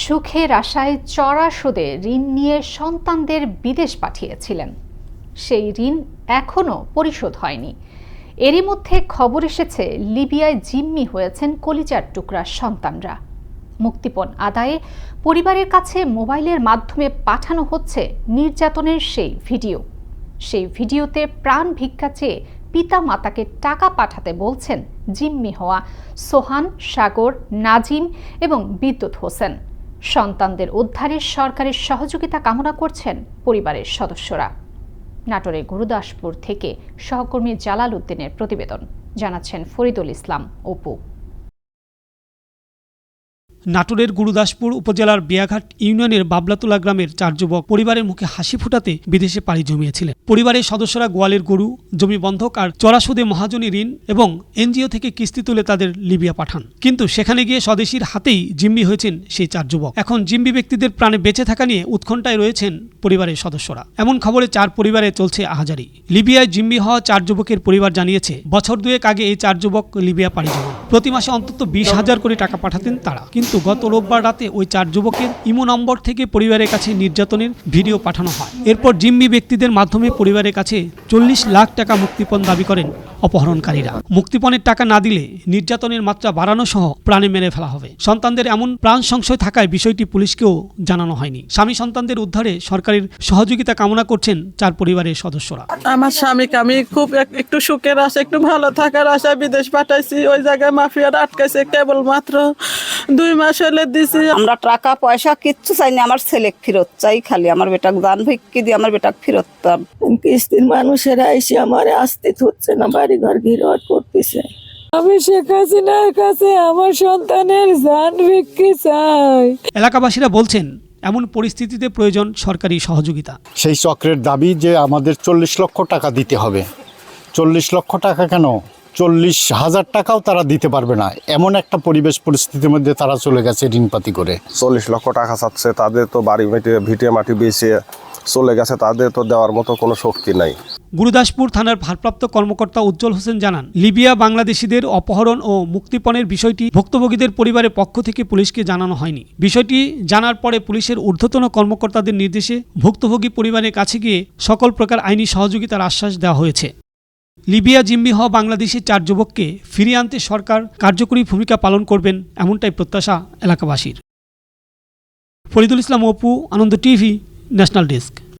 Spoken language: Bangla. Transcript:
সুখের আশায় চড়া সুদে ঋণ নিয়ে সন্তানদের বিদেশ পাঠিয়েছিলেন। সেই ঋণ এখনও পরিশোধ হয়নি। এরই মধ্যে খবর এসেছে, লিবিয়ায় জিম্মি হয়েছেন কলিজার টুকরা সন্তানরা। মুক্তিপণ আদায়ে পরিবারের কাছে মোবাইলের মাধ্যমে পাঠানো হচ্ছে নির্যাতনের সেই ভিডিও। সেই ভিডিওতে প্রাণ ভিক্ষা চেয়ে পিতা মাতাকে টাকা পাঠাতে বলছেন জিম্মি হওয়া সোহান, সাগর, নাজিম এবং বিদ্যুৎ হোসেন। সন্তানদের উদ্ধারে সরকারের সহযোগিতা কামনা করছেন পরিবারের সদস্যরা। নাটোরের গুরুদাসপুর থেকে সহকর্মী জালাল উদ্দিনের প্রতিবেদন, জানাচ্ছেন ফরিদুল ইসলাম, অপু। নাটোরের গুরুদাসপুর উপজেলার বিয়াঘাট ইউনিয়নের বাবলাতোলা গ্রামের চার যুবক পরিবারের মুখে হাসি ফুটাতে বিদেশে পাড়ি জমিয়েছিলেন। পরিবারের সদস্যরা গোয়ালের গরু, জমি বন্ধক আর চড়াসুদে মহাজনী ঋণ এবং এনজিও থেকে কিস্তি তুলে তাদের লিবিয়া পাঠান। কিন্তু সেখানে গিয়ে স্বদেশীর হাতেই জিম্মি হয়েছেন সেই চার যুবক। এখন জিম্মি ব্যক্তিদের প্রাণে বেঁচে থাকা নিয়ে উৎকণ্ঠায় রয়েছেন পরিবারের সদস্যরা। এমন খবরে চার পরিবারে চলছে আহাজারি। লিবিয়ায় জিম্মি হওয়া চার যুবকের পরিবার জানিয়েছে, বছর দুয়েক আগে এই চার যুবক লিবিয়া পাড়ি জমান। প্রতি মাসে অন্তত বিশ হাজার করে টাকা পাঠাতেন তারা। কিন্তু গত রোববার রাতে ওই চার যুবকের ইমো নম্বর থেকে পরিবারের কাছে নির্যাতনের ভিডিও পাঠানো হয়। এরপর জিম্মি ব্যক্তিদের মাধ্যমে পরিবারের কাছে চল্লিশ লাখ টাকা মুক্তিপণ দাবি করেন অপহরণকারীরা। মুক্তিপণের টাকা না দিলে নির্যাতনের মাত্রা বাড়ানো সহ প্রাণে মেরে ফেলা হবে। সন্তানদের এমন প্রাণ সংশয় থাকায় বিষয়টি পুলিশকেও জানানো হয়নি। স্বামী সন্তানদের উদ্ধারে সরকারের সহযোগিতা কামনা করছেন চার পরিবারের সদস্যরা। আমার স্বামীকে আমি খুব এক- একটু সুখের আশা, একটু ভালো থাকার আশা বিদেশ পাঠাইছি। ওই জায়গায় মাফিয়ারা আটকাইছে কেবল মাত্র দুই মাস হলে দিছি। আমরা টাকা পয়সা কিচ্ছু চাইনি আমার ছেলে ফেরত চাই খালি আমার বেটাকে দান ভিক্ষি দিয়ে আমার বেটাকে ফেরত কিস্তির মানুষেরা এসে আমার আসতে হচ্ছে না বাড়ি ঘর ঘিরট করতেছে। আমি শেখ হাসিনার কাছে আমার সন্তানের জান ভিক্ষি চাই। এলাকাবাসীরা বলছেন এমন পরিস্থিতিতে প্রয়োজন সরকারি সহযোগিতা। সেই চক্রের দাবি যে আমাদের চল্লিশ লক্ষ টাকা দিতে হবে। চল্লিশ লক্ষ টাকা কেন? চল্লিশ হাজার টাকাও তারা দিতে পারবে না। এমন একটা পরিবেশ পরিস্থিতির মধ্যে তারা চলে গেছে ঋণপাতি করে। চল্লিশ লক্ষ টাকা চাচ্ছে তাদের তো বাড়ি মাটি ভিটে মাটি বেঁচে চলে গেছে তাদের তো দেওয়ার মতো কোনো শক্তি নাই। গুরুদাসপুর থানার ভারপ্রাপ্ত কর্মকর্তা উজ্জ্বল হোসেন জানান লিবিয়া বাংলাদেশিদের অপহরণ ও মুক্তিপণের বিষয়টি ভুক্তভোগীদের পরিবারের পক্ষ থেকে পুলিশকে জানানো হয়নি। বিষয়টি জানার পরে পুলিশের ঊর্ধ্বতন কর্মকর্তাদের নির্দেশে ভুক্তভোগী পরিবারের কাছে গিয়ে সকল প্রকার আইনি সহযোগিতার আশ্বাস দেওয়া হয়েছে। লিবিয়া জিম্মি হওয়া বাংলাদেশের চার যুবককে ফিরিয়ে আনতে সরকার কার্যকরী ভূমিকা পালন করবেন এমনটাই প্রত্যাশা এলাকাবাসীর। Faridul Islam Apu, Ananda TV, national desk.